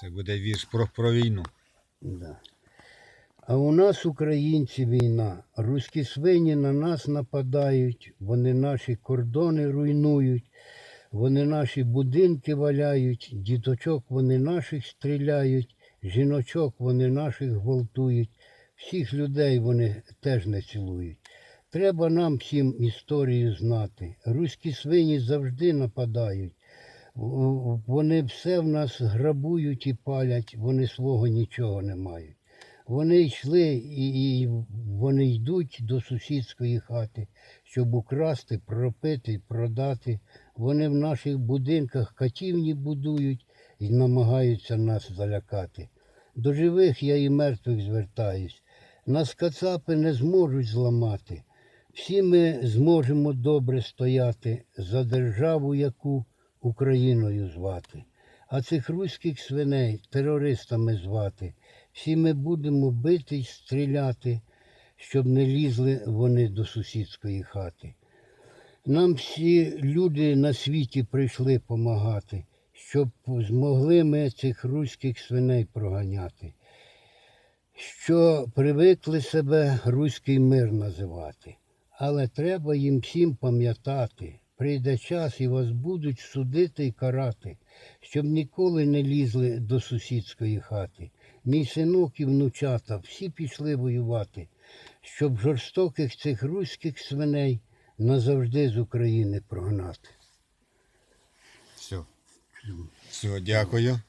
Це буде вірш про, про війну. Да. А у нас, українці, війна. Руські свині на нас нападають, вони наші кордони руйнують, вони наші будинки валяють, діточок вони наших стріляють, жіночок вони наших гвалтують, всіх людей вони теж не цілують. Треба нам всім історію знати. Руські свині завжди нападають. Вони все в нас грабують і палять, вони свого нічого не мають. Вони йшли і, і вони йдуть до сусідської хати, щоб украсти, пропити, продати. Вони в наших будинках катівні будують і намагаються нас залякати. До живих я і мертвих звертаюсь. Нас кацапи не зможуть зламати. Всі ми зможемо добре стояти за державу, яку Україною звати. А цих руських свиней терористами звати. Всі ми будемо бити й стріляти, щоб не лізли вони до сусідської хати. Нам всі люди на світі прийшли помагати, щоб змогли ми цих руських свиней проганяти, що привикли себе руський мир називати. Але треба їм всім пам'ятати, прийде час і вас будуть судити і карати, щоб ніколи не лізли до сусідської хати. Мій синок і внучата всі пішли воювати, щоб жорстоких цих руських свиней назавжди з України прогнати. Все. Все, дякую.